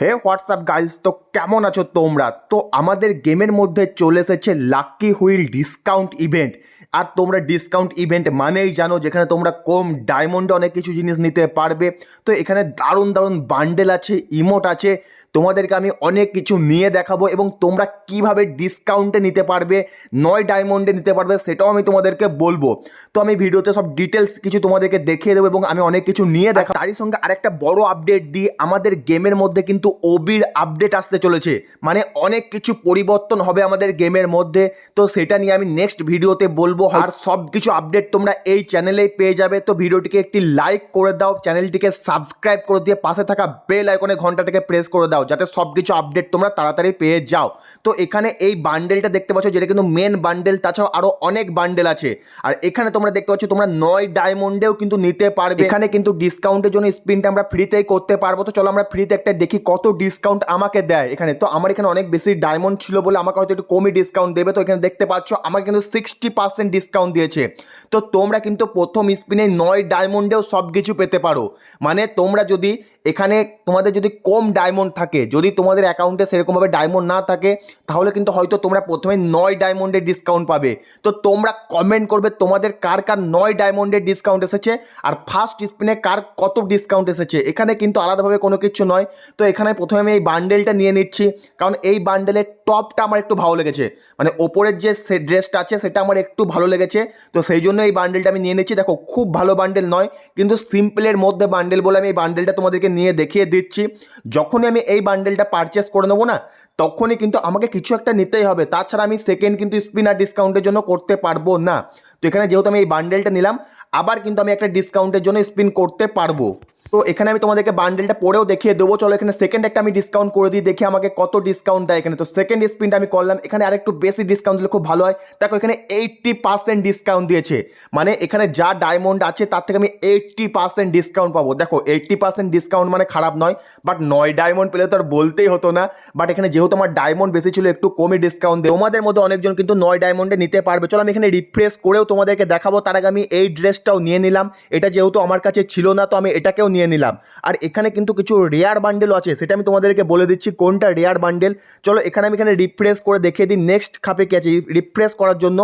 হে WhatsApp guys তো কেমন আছো তোমরা? তো আমাদের গেমের মধ্যে চলে এসেছে লাকি হুইল ডিসকাউন্ট ইভেন্ট। আর তোমরা ডিসকাউন্ট ইভেন্ট মানেই জানো যেখানে তোমরা কম ডায়মন্ডে অনেক কিছু জিনিস নিতে পারবে। তো এখানে দারুণ দারুণ বান্ডেল আছে, ইমোট আছে। তোমাদেরকে আমি অনেক কিছু নিয়ে দেখাবো এবং তোমরা কীভাবে ডিসকাউন্টে নিতে পারবে নয় ডায়মন্ডে নিতে পারবে সেটাও আমি তোমাদেরকে বলব। তো আমি ভিডিওতে সব ডিটেলস কিছু তোমাদেরকে দেখিয়ে দেবো এবং আমি অনেক কিছু নিয়ে দেখা তারই সঙ্গে আরেকটা বড় আপডেট দিই আমাদের গেমের মধ্যে কিন্তু ওবির আপডেট আসতে চলেছে। মানে অনেক কিছু পরিবর্তন হবে আমাদের গেমের মধ্যে। তো সেটা নিয়ে আমি নেক্সট ভিডিওতে বলব। আর সব কিছু আপডেট তোমরা এই চ্যানেলেই পেয়ে যাবে। তো ভিডিওটিকে একটি লাইক করে দাও চ্যানেলটিকে সাবস্ক্রাইব করে দিয়ে পাশে থাকা বেল আইকনে ঘন্টাটাকে প্রেস করে দাও। যাতে সব কিছু আপডেট তোমরা তাড়াতাড়ি পেয়ে যাও। তো এখানে এই বান্ডেলটা দেখতে পাচ্ছ, যেটা কিন্তু মেন বান্ডেল তাছাড়াও আরও অনেক বান্ডেল আছে। আর এখানে তোমরা দেখতে পাচ্ছ, তোমরা নয় ডায়মন্ডেও কিন্তু নিতে পারবে। এখানে কিন্তু ডিসকাউন্টের জন্য স্পিনটা আমরা ফ্রিতেই করতে পারব। তো চলো আমরা ফ্রিতে একটা দেখি কত ডিসকাউন্ট আমাকে দেয় এখানে। তো আমার এখানে অনেক বেশি ডায়মন্ড ছিল বলে আমাকে হয়তো একটু কমই ডিসকাউন্ট দেবে। তো এখানে দেখতে পাচ্ছ, আমাকে কিন্তু সিক্সটি পার্সেন্ট ডিসকাউন্ট দিয়েছে। তো তোমরা কিন্তু প্রথম স্পিনে নয় ডায়মন্ডেও সব কিছু পেতে পারো। মানে তোমরা যদি এখানে তোমাদের যদি কম ডায়মন্ড থাকে, যদি তোমাদের অ্যাকাউন্টে সেরকমভাবে ডায়মন্ড না থাকে, তাহলে কিন্তু হয়তো তোমরা প্রথমে নয় ডায়মন্ডের ডিসকাউন্ট পাবে। তো তোমরা কমেন্ট করবে তোমাদের কার কার নয় ডায়মন্ডের ডিসকাউন্ট এসেছে, আর ফার্স্ট স্পিনে কার কত ডিসকাউন্ট এসেছে। এখানে কিন্তু আলাদাভাবে কোনো কিছু নয়। তো এখানে প্রথমে আমি এই বান্ডেলটা নিয়ে নিচ্ছি, কারণ এই বান্ডেলের টপটা আমার একটু ভালো লেগেছে। মানে ওপরের যে ড্রেসটা আছে, সেটা আমার একটু ভালো লেগেছে। তো সেই জন্য এই বান্ডেলটা আমি নিয়ে নিচ্ছি। দেখো, খুব ভালো বান্ডেল নয়, কিন্তু সিম্পলের মধ্যে বান্ডেল বলে আমি এই বান্ডেলটা তোমাদেরকে নিয়ে দেখিয়ে দিচ্ছি। যখনই আমি এই বান্ডেলটা পারচেস করে নেব না, তখনই কিন্তু আমাকে কিছু একটা নিতেই হবে। তাছাড়া আমি সেকেন্ড কিন্তু স্পিনার ডিসকাউন্টের জন্য করতে পারব না। তো এখানে যেহেতু আমি এই বান্ডেলটা নিলাম, আবার কিন্তু আমি একটা ডিসকাউন্টের জন্য স্পিন করতে পারব। তো এখানে আমি তোমাদেরকে বান্ডেলটা পরেও দেখিয়ে দেবো। চলো এখানে সেকেন্ড একটা আমি ডিসকাউন্ট করে দিই, দেখি আমাকে কত ডিসকাউন্ট দেয় এখানে। তো সেকেন্ড স্পিনটা আমি করলাম, এখানে আরেকটু বেশি ডিসকাউন্ট দিলে খুব ভালো হয়। দেখো এখানে এইট্টি পার্সেন্ট ডিসকাউন্ট দিয়েছে। মানে এখানে যা ডায়মন্ড আছে, তার থেকে আমি এইট্টি পার্সেন্ট ডিসকাউন্ট পাবো। দেখো এইট্টি পার্সেন্ট ডিসকাউন্ট মানে খারাপ নয় বাট নয় ডায়মন্ড পেলে তো আর বলতেই হতো না। বাট এখানে যেহেতু আমার ডায়মন্ড বেশি ছিল, একটু কমই ডিসকাউন্ট দেয় তোমাদের মধ্যে অনেকজন কিন্তু নয় ডায়মন্ডে নিতে পারবে। চলো আমি এখানে রিফ্রেশ করেও তোমাদেরকে দেখাবো। তার আগে আমি এই ড্রেসটাও নিয়ে নিলাম। এটা যেহেতু আমার কাছে ছিল না, তো আমি এটাকেও নিয়ে নিলাম। আর এখানে কিন্তু কিছু রেয়ার বান্ডেলও আছে, সেটা আমি তোমাদেরকে বলে দিচ্ছি কোনটা রেয়ার বান্ডেল চলো এখানে আমি এখানে রিফ্রেশ করে দেখিয়ে দিই নেক্সট খাপে কি আছে? রিফ্রেশ করার জন্য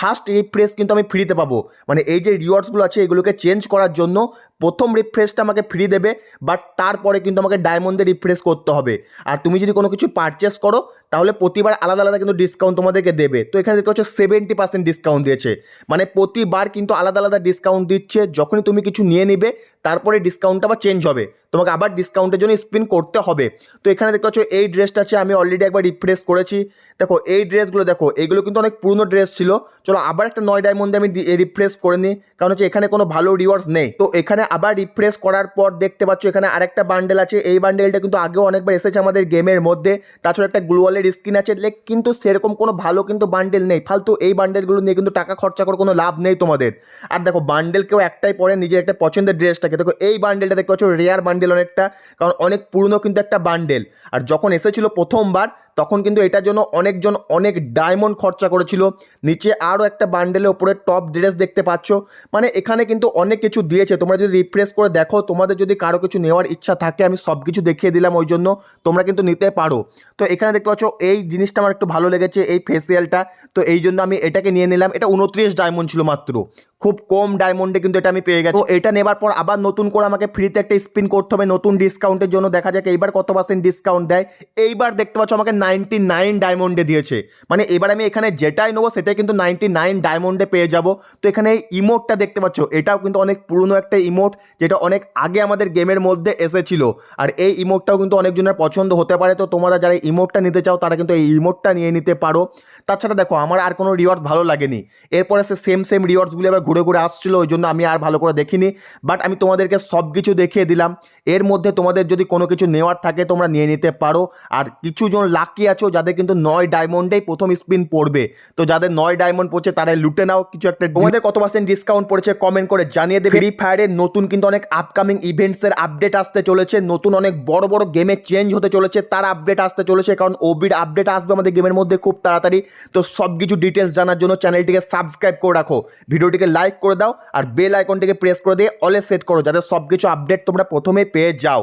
ফার্স্ট রিফ্রেশ কিন্তু আমি ফ্রিতে পাবো। মানে এই যে রিওয়ার্ডসগুলো আছে, এগুলোকে চেঞ্জ করার জন্য প্রথম রিফ্রেশটা আমাকে ফ্রি দেবে বাট তারপরে কিন্তু আমাকে ডায়মন্ডে রিফ্রেশ করতে হবে। আর তুমি যদি কোনো কিছু পারচেস করো, তাহলে প্রতিবার আলাদা আলাদা কিন্তু ডিসকাউন্ট তোমাদেরকে দেবে। তো এখানে দেখতে পাচ্ছ সেভেন্টি পার্সেন্ট ডিসকাউন্ট দিয়েছে। মানে প্রতিবার কিন্তু আলাদা আলাদা ডিসকাউন্ট দিচ্ছে, যখনই তুমি কিছু নিয়ে নিবে তারপরে ডিসকাউন্টটা আবার চেঞ্জ হবে। তোমাকে আবার ডিসকাউন্টের জন্য স্পিন করতে হবে। তো এখানে দেখতে পাচ্ছ, এই ড্রেসটা আছে, আমি অলরেডি একবার রিফ্রেশ করেছি। দেখো, এই ড্রেসগুলো দেখো, এগুলো কিন্তু অনেক পুরনো ড্রেস ছিল। চলো আবার একটা নয় ডায়মন্ডে আমি রিফ্রেশ করে নিই। কারণ হচ্ছে এখানে কোনো ভালো রিওয়ার্ডস নেই। তো এখানে আবার রিফ্রেশ করার পর দেখতে পাচ্ছ, এখানে আরেকটা বান্ডেল আছে। এই বান্ডেলটা কিন্তু আগেও অনেকবার এসেছে আমাদের গেমের মধ্যে। তাছাড়া একটা গ্লোয়ালের স্কিন আছে। লেক কিন্তু সেরকম কোনো ভালো কিন্তু বান্ডেল নেই। ফালতু এই বান্ডেলগুলো নিয়ে কিন্তু টাকা খরচা করে কোনো লাভ নেই তোমাদের। আর দেখো বান্ডেল কেউ একটাই পরে নিজের একটা পছন্দের ড্রেসটাকে দেখো, এই বান্ডেলটা দেখতে পাচ্ছ রেয়ার বান্ডেল অনেকটা, কারণ অনেক পুরনো কিন্তু একটা বান্ডেল আর যখন এসেছিল প্রথমবার তখন কিন্তু এটার জন্য অনেকজন অনেক ডায়মন্ড খরচা করেছিল। নিচে আরও একটা বান্ডেলের ওপরে টপ ড্রেস দেখতে পাচ্ছ। মানে এখানে কিন্তু অনেক কিছু দিয়েছে। তোমরা যদি রিফ্রেশ করে দেখো, তোমাদের যদি কারও কিছু নেওয়ার ইচ্ছা থাকে, আমি সব কিছু দেখিয়ে দিলাম ওই জন্য, তোমরা কিন্তু নিতে পারো। তো এখানে দেখতে পাচ্ছ, এই জিনিসটা আমার একটু ভালো লেগেছে, এই ফেসিয়ালটা তো এই জন্য আমি এটাকে নিয়ে নিলাম। এটা উনত্রিশ ডায়মন্ড ছিল মাত্র। খুব কম ডায়মন্ডে কিন্তু এটা আমি পেয়ে গেছি। তো এটা নেবার পর আবার নতুন করে আমাকে ফ্রিতে একটা স্পিন করতে হবে। নতুন ডিসকাউন্টের জন্য দেখা যাক, এইবার কত পার্সেন্ট ডিসকাউন্ট দেয়। এইবার দেখতে পাচ্ছ, আমাকে নাইনটি নাইন ডায়মন্ডে দিয়েছে। মানে এবার আমি এখানে যেটাই নেব, সেটাই কিন্তু নাইনটি নাইন ডায়মন্ডে পেয়ে যাব। তো এখানে এই ইমোটটা দেখতে পাচ্ছ, এটাও কিন্তু অনেক পুরনো একটা ইমোট যেটা অনেক আগে আমাদের গেমের মধ্যে এসেছিল। আর এই ইমোটটাও কিন্তু অনেকজনের পছন্দ হতে পারে। তো তোমরা যারা ইমোটটা নিতে চাও, তারা কিন্তু এই ইমোটটা নিয়ে নিতে পারো। তাছাড়া দেখো, আমার আর কোনো রিওয়ার্ডস ভালো লাগেনি। এরপরে সে সেম সেম রিওয়ার্ডসগুলো আবার ঘুরে ঘুরে আসছিল, ওই জন্য আমি আর ভালো করে দেখিনি। বাট আমি তোমাদেরকে সব কিছু দেখিয়ে দিলাম। এর মধ্যে তোমাদের যদি কোনো কিছু নেওয়ার থাকে, তোমরা নিয়ে নিতে পারো। আর কিছু জন লাকি আছো যাদের কিন্তু নয় ডায়মন্ডেই প্রথম স্পিন পড়বে। তো যাদের নয় ডায়মন্ড পড়ছে তারা লুটে নাও, কিছু একটা তোমাদের কত পার্সেন্ট ডিসকাউন্ট পড়েছে কমেন্ট করে জানিয়ে দেবে। ফ্রি ফায়ারের নতুন কিন্তু অনেক আপকামিং ইভেন্টসের আপডেট আসতে চলেছে, নতুন অনেক বড় বড় গেমে চেঞ্জ হতে চলেছে, তার আপডেট আসতে চলেছে, কারণ ওবির আপডেট আসবে আমাদের গেমের মধ্যে খুব তাড়াতাড়ি। তো সব কিছু ডিটেলস জানার জন্য চ্যানেলটিকে সাবস্ক্রাইব করে রাখো। ভিডিওটিকে লাইক করে দাও, আর বেল আইকনটিকে প্রেস করে দিয়ে অলে সেট করো, যাতে সব কিছু আপডেট তোমরা প্রথমে পেয়ে যাও।